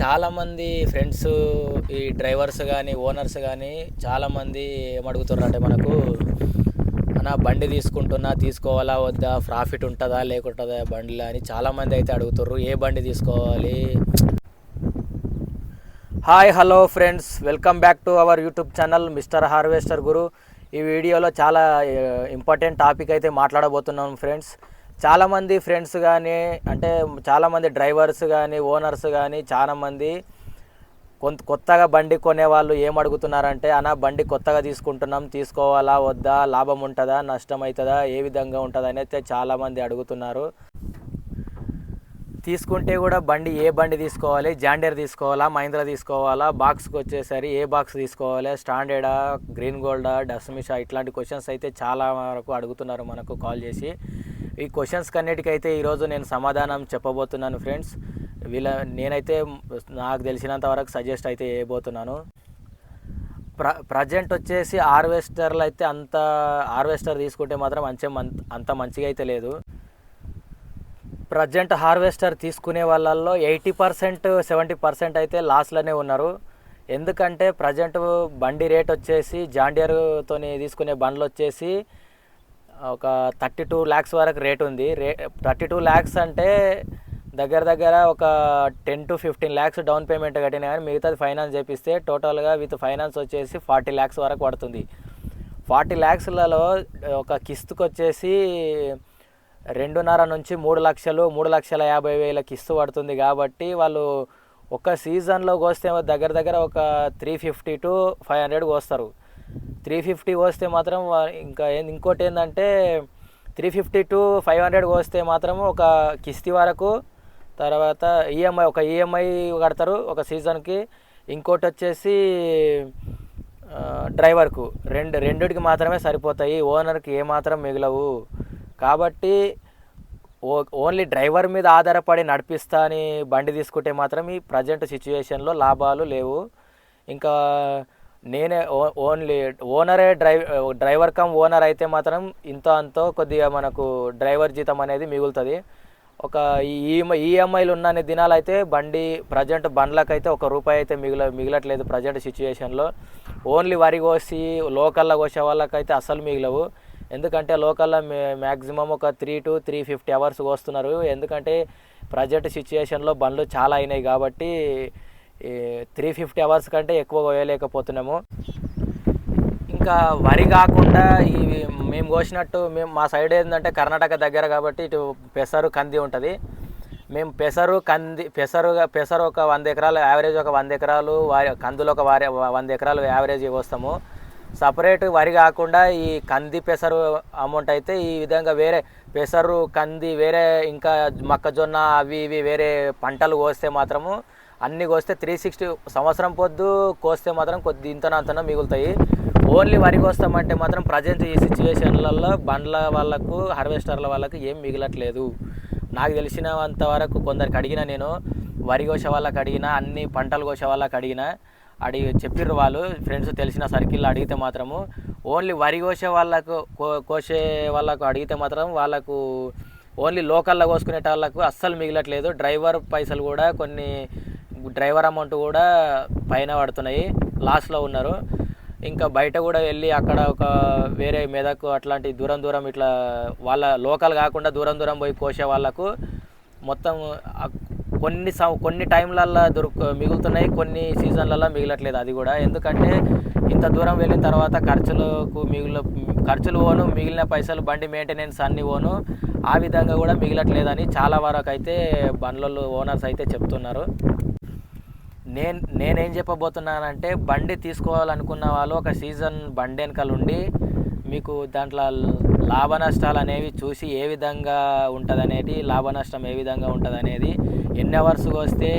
చాలామంది ఫ్రెండ్స్ ఈ డ్రైవర్స్ కానీ ఓనర్స్ కానీ చాలామంది ఏమడుగుతున్నారంటే మనకు అన్న బండి తీసుకుంటున్నా తీసుకోవాలా వద్దా? ప్రాఫిట్ ఉంటుందా లేకుంటుందా బండిలో? అని చాలామంది అయితే అడుగుతుర్రు. ఏ బండి తీసుకోవాలి? Hi hello friends. Welcome back to our YouTube channel mister harvester Guru. ఈ వీడియోలో చాలా ఇంపార్టెంట్ టాపిక్ అయితే మాట్లాడబోతున్నాం ఫ్రెండ్స్. చాలామంది ఫ్రెండ్స్ కానీ అంటే చాలామంది డ్రైవర్స్ కానీ ఓనర్స్ కానీ చాలామంది కొంత కొత్తగా బండి కొనే వాళ్ళు ఏం అడుగుతున్నారంటే అన్న బండి కొత్తగా తీసుకుంటున్నాం తీసుకోవాలా వద్దా లాభం ఉంటుందా నష్టం అవుతుందా ఏ విధంగా ఉంటుందా అని అయితే చాలామంది అడుగుతున్నారు. తీసుకుంటే కూడా బండి ఏ బండి తీసుకోవాలి జాండేర్ తీసుకోవాలా మహీంద్రా తీసుకోవాలా బాక్స్కి వచ్చేసరి ఏ బాక్స్ తీసుకోవాలి స్టాండర్డా గ్రీన్ గోల్డా డస్మిషా ఇట్లాంటి క్వశ్చన్స్ అయితే చాలా వరకు అడుగుతున్నారు మనకు కాల్ చేసి. ఈ క్వశ్చన్స్ కన్నిటికైతే ఈరోజు నేను సమాధానం చెప్పబోతున్నాను ఫ్రెండ్స్ వీళ్ళ నేనైతే నాకు తెలిసినంత వరకు సజెస్ట్ అయితే చేయబోతున్నాను. ప్ర ప్రజెంట్ వచ్చేసి హార్వెస్టర్లు అయితే అంత హార్వెస్టర్ తీసుకుంటే మాత్రం మంచి అంత మంచిగా అయితే లేదు. ప్రజెంట్ హార్వెస్టర్ తీసుకునే వాళ్ళల్లో ఎయిటీ పర్సెంట్ సెవెంటీ పర్సెంట్ అయితే లాస్లోనే ఉన్నారు. ఎందుకంటే ప్రజెంట్ బండి రేట్ వచ్చేసి జాండియర్తో తీసుకునే బండ్లు వచ్చేసి ఒక థర్టీ టూ ల్యాక్స్ వరకు రేట్ ఉంది. రే థర్టీ టూ ల్యాక్స్ అంటే దగ్గర దగ్గర ఒక ten to fifteen lakhs down payment కట్టినా కానీ మిగతాది ఫైనాన్స్ చేపిస్తే టోటల్గా విత్ ఫైనాన్స్ వచ్చేసి ఫార్టీ ల్యాక్స్ వరకు పడుతుంది. ఫార్టీ ల్యాక్స్లలో ఒక కిస్తుకు వచ్చేసి రెండున్నర నుంచి మూడు లక్షలు మూడు లక్షల యాభై వేల కిస్తు పడుతుంది కాబట్టి వాళ్ళు ఒక సీజన్లో కోస్తే దగ్గర దగ్గర ఒక three fifty to five hundred కోస్తారు. త్రీ ఫిఫ్టీ వస్తే మాత్రం ఇంకా ఇంకోటి ఏంటంటే three fifty to five hundred కోస్తే మాత్రం ఒక కిస్తీ వరకు తర్వాత ఈఎంఐ ఒక ఈఎంఐ కడతారు ఒక సీజన్కి. ఇంకోటి వచ్చేసి డ్రైవర్కు. రెండు రెండిటికి మాత్రమే సరిపోతాయి. ఓనర్కి ఏమాత్రం మిగలవు. కాబట్టి ఓ ఓన్లీ డ్రైవర్ మీద ఆధారపడి నడిపిస్తా అని బండి తీసుకుంటే మాత్రం ఈ ప్రజెంట్ సిచ్యువేషన్లో లాభాలు లేవు. ఇంకా నేనే ఓ- ఓన్లీ ఓనరే డ్రైవ్ డ్రైవర్ కమ్ ఓనర్ అయితే మాత్రం ఇంత అంతో కొద్దిగా మనకు డ్రైవర్ జీతం అనేది మిగులుతుంది. ఒక ఈఎంఐ ఈఎంఐలు ఉన్న దినాలు అయితే బండి ప్రజెంట్ బండ్లకైతే ఒక రూపాయి అయితే మిగిల మిగలట్లేదు ప్రజెంట్ సిచ్యువేషన్లో ఓన్లీ వరి కోసి లోకల్లో కోసే వాళ్ళకైతే అసలు మిగిలవు. ఎందుకంటే లోకల్లో మ్యాక్సిమం ఒక three to three fifty hours కోస్తున్నారు. ఎందుకంటే ప్రజెంట్ సిచ్యుయేషన్లో బండ్లు చాలా అయినాయి కాబట్టి త్రీ ఫిఫ్టీ అవర్స్ కంటే ఎక్కువ కోయలేకపోతున్నాము ఇంకా వరి కాకుండా ఇవి మేము కోసినట్టు మేము మా సైడ్ ఏంటంటే కర్ణాటక దగ్గర కాబట్టి ఇటు పెసరు కంది ఉంటుంది. మేము పెసరు కంది పెసరు పెసరు ఒక వంద ఎకరాలు యావరేజ్ ఒక వంద ఎకరాలు వారి కందులు ఒక వారి వంద ఎకరాలు యావరేజ్ వస్తాము సపరేట్ వరి కాకుండా ఈ కంది పెసరు అమౌంట్ అయితే ఈ విధంగా వేరే పెసరు కంది వేరే ఇంకా మొక్కజొన్న అవి ఇవి వేరే పంటలు కోస్తే మాత్రము అన్ని కోస్తే త్రీ సిక్స్టీ సంవత్సరం పొద్దు కోస్తే మాత్రం కొద్ది ఇంతనంతన మిగులుతాయి. ఓన్లీ వరి కోస్తామంటే మాత్రం ప్రజెంట్ ఈ సిచ్యువేషన్లలో బండ్ల వాళ్ళకు హార్వెస్టర్ల వాళ్ళకు ఏం మిగలట్లేదు. నాకు తెలిసినంత వరకు కొందరికి అడిగిన నేను వరి కోసే వాళ్ళకి అడిగిన అన్ని పంటలు కోసే వాళ్ళకి అడిగిన అడిగి చెప్పిర్రు వాళ్ళు ఫ్రెండ్స్ తెలిసిన సర్కిల్లో అడిగితే మాత్రము ఓన్లీ వరి కోసే వాళ్ళకు కో- కోసే వాళ్ళకు అడిగితే మాత్రం వాళ్ళకు ఓన్లీ లోకల్లో కోసుకునే వాళ్ళకు అస్సలు మిగలట్లేదు. డ్రైవర్ పైసలు కూడా కొన్ని డ్రైవర్ అమౌంట్ కూడా పైన పడుతున్నాయి లాస్లో ఉన్నారు. ఇంకా బయట కూడా వెళ్ళి అక్కడ ఒక వేరే మెదక్ అట్లాంటి దూరం దూరం ఇట్లా వాళ్ళ లోకల్ కాకుండా దూరం దూరం పోయి కోసే వాళ్ళకు మొత్తం కొన్ని సం కొన్ని టైంలల్లో దొరుకు మిగులుతున్నాయి కొన్ని సీజన్లలో మిగలట్లేదు అది కూడా. ఎందుకంటే ఇంత దూరం వెళ్ళిన తర్వాత ఖర్చులకు మిగులు ఖర్చులు పోను మిగిలిన పైసలు బండి మెయింటెనెన్స్ అన్ని పోను ఆ విధంగా కూడా మిగలట్లేదని చాలా వరకు అయితే బండ్లలో ఓనర్స్ అయితే చెప్తున్నారు. నేను నేనేం చెప్పబోతున్నానంటే బండి తీసుకోవాలనుకున్న వాళ్ళు ఒక సీజన్ బండి వెనకాల ఉండి మీకు దాంట్లో లాభ నష్టాలు అనేవి చూసి ఏ విధంగా ఉంటుంది అనేది లాభ నష్టం ఏ విధంగా ఉంటుంది అనేది ఎన్ని అవర్స్ వస్తే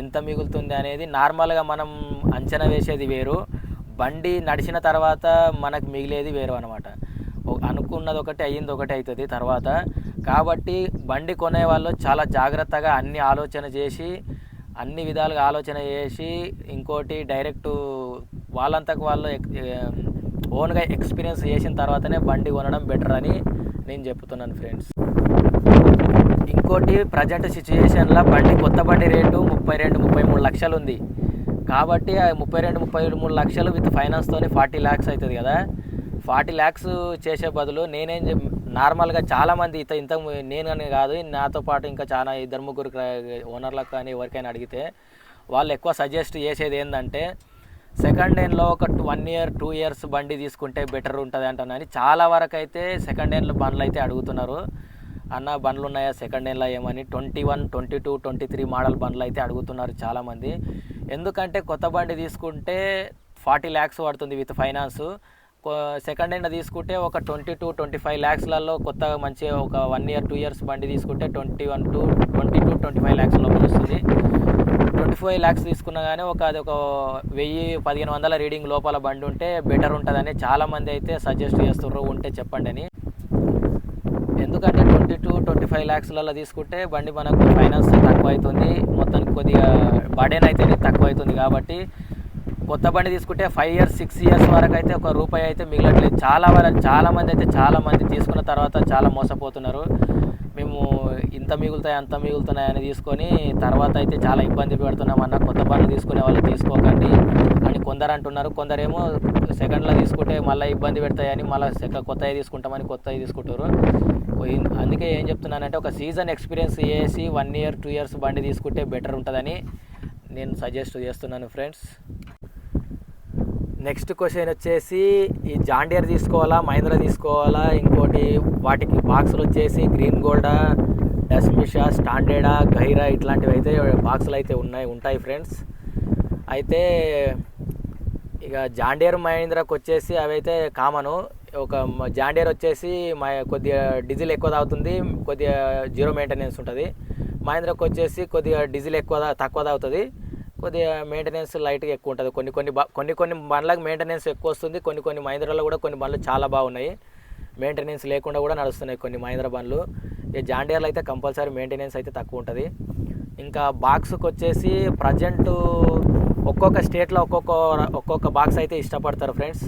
ఎంత మిగులుతుంది అనేది నార్మల్గా మనం అంచనా వేసేది వేరు. బండి నడిచిన తర్వాత మనకు మిగిలేది వేరు అనమాట అనుకున్నది ఒకటి అయ్యింది ఒకటి అవుతుంది తర్వాత. కాబట్టి బండి కొనే వాళ్ళు చాలా జాగ్రత్తగా అన్ని ఆలోచన చేసి అన్ని విధాలుగా ఆలోచన చేసి ఇంకోటి డైరెక్ట్ వాళ్ళంతకు వాళ్ళు ఓన్గా ఎక్స్పీరియన్స్ చేసిన తర్వాతనే బండి కొనడం బెటర్ అని నేను చెప్తున్నాను ఫ్రెండ్స్ ఇంకోటి ప్రజెంట్ సిచ్యువేషన్లో బండి కొత్త బండి రేటు ముప్పై రెండు ముప్పై మూడు లక్షలు ఉంది. కాబట్టి ముప్పై రెండు ముప్పై మూడు లక్షలు విత్ ఫైనాన్స్తోని ఫార్టీ ల్యాక్స్ అవుతుంది కదా. ఫార్టీ ల్యాక్స్ చేసే బదులు నేనేం నార్మల్గా చాలామంది ఇంత ఇంత నేను అని కాదు నాతో పాటు ఇంకా చాలా ఇద్దరు ముగ్గురు ఓనర్లకు కానీ ఎవరికైనా అడిగితే వాళ్ళు ఎక్కువ సజెస్ట్ చేసేది ఏంటంటే సెకండ్ హ్యాండ్లో ఒక వన్ ఇయర్ టూ ఇయర్స్ బండి తీసుకుంటే బెటర్ ఉంటుంది అంటున్నాను చాలా వరకు అయితే సెకండ్ హ్యాండ్లో బండ్లు అయితే అడుగుతున్నారు. అన్న బండ్లు ఉన్నాయా సెకండ్ హ్యాండ్లో ఏమని twenty one twenty two twenty three model బండ్లు అయితే అడుగుతున్నారు చాలామంది. ఎందుకంటే కొత్త బండి తీసుకుంటే ఫార్టీ ల్యాక్స్ పడుతుంది విత్ ఫైనాన్స్. సెకండ్ హ్యాండ్ తీసుకుంటే ఒక ట్వంటీ టూ ట్వంటీ ఫైవ్ ల్యాక్స్లలో కొత్తగా మంచి ఒక వన్ ఇయర్ టూ ఇయర్స్ బండి తీసుకుంటే twenty one to twenty two twenty five lakhs లోపల వస్తుంది. ట్వంటీ ఫైవ్ ల్యాక్స్ తీసుకున్నా కానీ ఒక అది ఒక వెయ్యి పదిహేను వందల రీడింగ్ లోపల బండి ఉంటే బెటర్ ఉంటుందని చాలామంది అయితే సజెస్ట్ చేస్తున్నారు ఉంటే చెప్పండి అని. ఎందుకంటే ట్వంటీ టూ ట్వంటీ ఫైవ్ ల్యాక్స్లలో తీసుకుంటే బండి మనకు ఫైనాన్స్ తక్కువ అవుతుంది మొత్తానికి కొద్దిగా బడేన్ తక్కువ అవుతుంది కాబట్టి కొత్త బండి తీసుకుంటే ఫైవ్ ఇయర్స్ సిక్స్ ఇయర్స్ వరకు అయితే ఒక రూపాయి అయితే మిగలట్లేదు. చాలా వరకు చాలా మంది అయితే చాలా మంది తీసుకున్న తర్వాత చాలా మోసపోతున్నారు. మేము ఇంత మిగులుతాయి అంత మిగులుతున్నాయని అని తీసుకొని తర్వాత అయితే చాలా ఇబ్బంది పెడుతున్నాం అన్న కొత్త బండ్లు తీసుకునే వాళ్ళు తీసుకోకండి అని కొందరు అంటున్నారు. కొందరేమో సెకండ్లో తీసుకుంటే మళ్ళీ ఇబ్బంది పెడతాయని మళ్ళీ సెక కొత్తవి తీసుకుంటామని కొత్తవి తీసుకుంటారు. అందుకే ఏం చెప్తున్నానంటే ఒక సీజన్ ఎక్స్పీరియన్స్ చేసి వన్ ఇయర్ టూ ఇయర్స్ బండి తీసుకుంటే బెటర్ ఉంటుందని నేను సజెస్ట్ చేస్తున్నాను ఫ్రెండ్స్ నెక్స్ట్ క్వశ్చన్ వచ్చేసి ఈ జాండియర్ తీసుకోవాలా మహీంద్రా తీసుకోవాలా ఇంకోటి వాటికి బాక్సులు వచ్చేసి గ్రీన్ గోల్డా డస్మిషా స్టాండర్డా గైరా ఇట్లాంటివి అయితే బాక్సులు అయితే ఉన్నాయి ఉంటాయి ఫ్రెండ్స్. అయితే ఇక జాండియర్ మహీంద్రాకి వచ్చేసి అవి అయితే కామను. ఒక జాండియర్ వచ్చేసి మా కొద్దిగా డీజిల్ ఎక్కువ తాగుతుంది కొద్దిగా జీరో మెయింటెనెన్స్ ఉంటుంది. మహీంద్రాకి వచ్చేసి కొద్దిగా డీజిల్ ఎక్కువ తక్కువ తాగుతుంది. కొద్దిగా మెయింటెనెన్స్ లైట్గా ఎక్కువ ఉంటుంది. కొన్ని కొన్ని బా కొన్ని కొన్ని బండ్లకు మెయింటెనెన్స్ ఎక్కువ వస్తుంది. కొన్ని కొన్ని మహీంద్రాలో కూడా కొన్ని బండ్లు చాలా బాగున్నాయి. మెయింటెనెన్స్ లేకుండా కూడా నడుస్తున్నాయి కొన్ని మహీంద్రా బండ్లు. ఈ జాండియర్లు అయితే కంపల్సరీ మెయింటెనెన్స్ అయితే తక్కువ ఉంటుంది. ఇంకా బాక్స్కి వచ్చేసి ప్రజెంట్ ఒక్కొక్క స్టేట్లో ఒక్కొక్క ఒక్కొక్క బాక్స్ అయితే ఇష్టపడతారు ఫ్రెండ్స్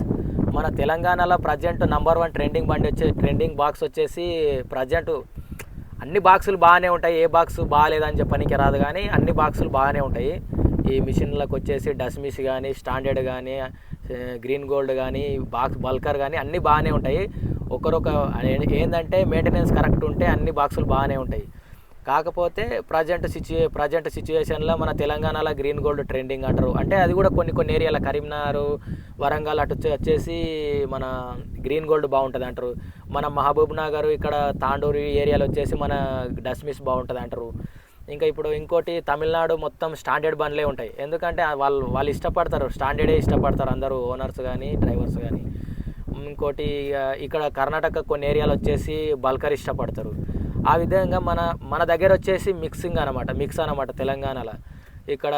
మన తెలంగాణలో ప్రజెంట్ నంబర్ వన్ ట్రెండింగ్ బండి వచ్చే ట్రెండింగ్ బాక్స్ వచ్చేసి ప్రజెంట్ అన్ని బాక్సులు బాగానే ఉంటాయి. ఏ బాక్స్ బాగాలేదని చెప్పడానికి రాదు కానీ అన్ని బాక్సులు బాగానే ఉంటాయి. ఈ మిషన్లకు వచ్చేసి డస్మిస్ కానీ స్టాండర్డ్ కానీ గ్రీన్ గోల్డ్ కానీ బాక్స్ బల్కర్ కానీ అన్నీ బాగానే ఉంటాయి. ఒకరొక ఏంటంటే మెయింటెనెన్స్ కరెక్ట్ ఉంటే అన్ని బాక్సులు బాగానే ఉంటాయి. కాకపోతే ప్రజెంట్ సిచ్యు ప్రజెంట్ సిచ్యువేషన్లో మన తెలంగాణలో గ్రీన్ గోల్డ్ ట్రెండింగ్ అంటారు. అంటే అది కూడా కొన్ని కొన్ని ఏరియాల కరీంనగర్ వరంగల్ అటు వచ్చేసి మన గ్రీన్ గోల్డ్ బాగుంటుంది అంటారు. మన మహబూబ్ నగర్ ఇక్కడ తాండూరు ఏరియాలో వచ్చేసి మన డస్మిస్ బాగుంటుంది అంటారు. ఇంకా ఇప్పుడు ఇంకోటి తమిళనాడు మొత్తం స్టాండర్డ్ బండ్లే ఉంటాయి. ఎందుకంటే వాళ్ళు వాళ్ళు ఇష్టపడతారు. స్టాండర్డే ఇష్టపడతారు అందరూ ఓనర్స్ కానీ డ్రైవర్స్ కానీ ఇంకోటి ఇక్కడ కర్ణాటక కొన్ని ఏరియాలు వచ్చేసి బల్కర్ ఇష్టపడతారు. ఆ విధంగా మన మన దగ్గర వచ్చేసి మిక్సింగ్ అనమాట మిక్స్ అనమాట తెలంగాణలో. ఇక్కడ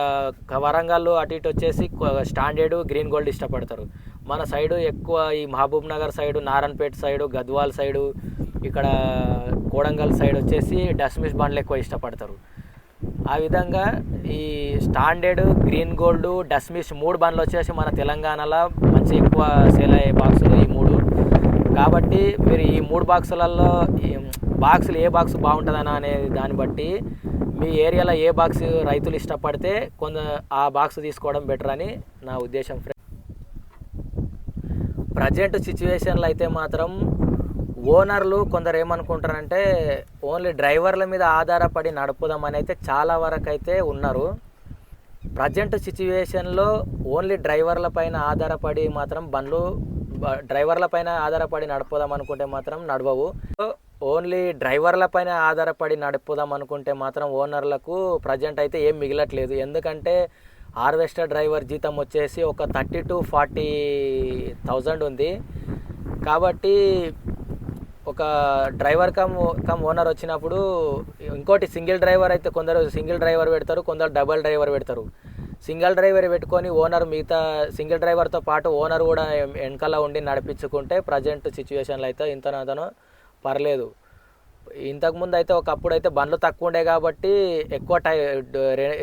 వరంగల్ అటు ఇటు వచ్చేసి స్టాండర్డ్ గ్రీన్ గోల్డ్ ఇష్టపడతారు. మన సైడు ఎక్కువ ఈ Mahbubnagar side Narayanpet side Gadwal side ఇక్కడ కోడంగల్ సైడ్ వచ్చేసి డస్మిస్ బండ్లు ఎక్కువ ఇష్టపడతారు. ఆ విధంగా ఈ స్టాండర్డ్ గ్రీన్ గోల్డ్ డస్మిస్ మూడు బండ్లు వచ్చేసి మన తెలంగాణలో మంచి ఎక్కువ సేల్ అయ్యే బాక్సులు ఈ మూడు. కాబట్టి మీరు ఈ మూడు బాక్సులలో ఈ బాక్సులు ఏ బాక్స్ బాగుంటుందనా అనేది దాన్ని బట్టి మీ ఏరియాలో ఏ బాక్స్ రైతులు ఇష్టపడితే కొంత ఆ బాక్స్ తీసుకోవడం బెటర్ అని నా ఉద్దేశం ఫ్రెండ్. ప్రజెంట్ సిచ్యువేషన్లో అయితే మాత్రం ఓనర్లు కొందరు ఏమనుకుంటారంటే ఓన్లీ డ్రైవర్ల మీద ఆధారపడి నడుపుదామని అయితే చాలా వరకు అయితే ఉన్నారు. ప్రజెంట్ సిచ్యువేషన్లో ఓన్లీ డ్రైవర్ల పైన ఆధారపడి మాత్రం బండ్లు డ్రైవర్ల పైన ఆధారపడి నడుపుదాం అనుకుంటే మాత్రం నడవవు. ఓన్లీ డ్రైవర్ల పైన ఆధారపడి నడుపుదాం అనుకుంటే మాత్రం ఓనర్లకు ప్రజెంట్ అయితే ఏం మిగలట్లేదు. ఎందుకంటే హార్వెస్టర్ డ్రైవర్ జీతం వచ్చేసి ఒక థర్టీ టు ఫార్టీ థౌజండ్ ఉంది. కాబట్టి ఒక డ్రైవర్ కమ్ కమ్ ఓనర్ వచ్చినప్పుడు ఇంకోటి సింగిల్ డ్రైవర్ అయితే కొందరు సింగిల్ డ్రైవర్ పెడతారు కొందరు డబల్ డ్రైవర్ పెడతారు. సింగిల్ డ్రైవర్ పెట్టుకొని ఓనర్ మిగతా సింగిల్ డ్రైవర్తో పాటు ఓనర్ కూడా వెనకాల ఉండి నడిపించుకుంటే ప్రజెంట్ సిచ్యువేషన్లో అయితే ఇంత అతను పర్లేదు. ఇంతకుముందు అయితే ఒకప్పుడు అయితే బండ్లు తక్కువ ఉండే కాబట్టి ఎక్కువ టై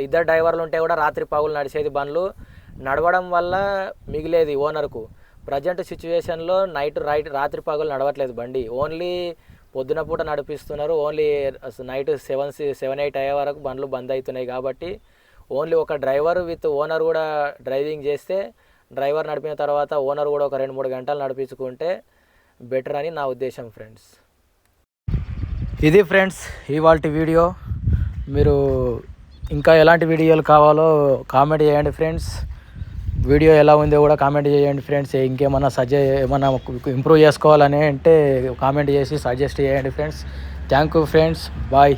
ఇద్దరు డ్రైవర్లు ఉంటే కూడా రాత్రి పగులు నడిచేది బండ్లు. నడవడం వల్ల మిగిలేది ఓనర్కు. ప్రజెంట్ సిచ్యువేషన్లో నైట్ రైట్ రాత్రి పగలు నడవట్లేదు బండి. ఓన్లీ పొద్దున పూట నడిపిస్తున్నారు. Only night seven seven eight అయ్యే వరకు బండ్లు బంద్ అవుతున్నాయి కాబట్టి ఓన్లీ ఒక డ్రైవర్ విత్ ఓనర్ కూడా డ్రైవింగ్ చేస్తే డ్రైవర్ నడిపిన తర్వాత ఓనర్ కూడా ఒక రెండు మూడు గంటలు నడిపించుకుంటే బెటర్ అని నా ఉద్దేశం ఫ్రెండ్స్. ఇది ఫ్రెండ్స్ ఇవాళ వీడియో. మీరు ఇంకా ఎలాంటి వీడియోలు కావాలో కామెంట్ చేయండి ఫ్రెండ్స్. వీడియో ఎలా ఉందో కూడా కామెంట్ చేయండి ఫ్రెండ్స్. ఇంకేమన్నా సజె ఏమన్నా ఇంప్రూవ్ చేసుకోవాలని అంటే కామెంట్ చేసి సజెస్ట్ చేయండి friends. Thank you friends. Bye.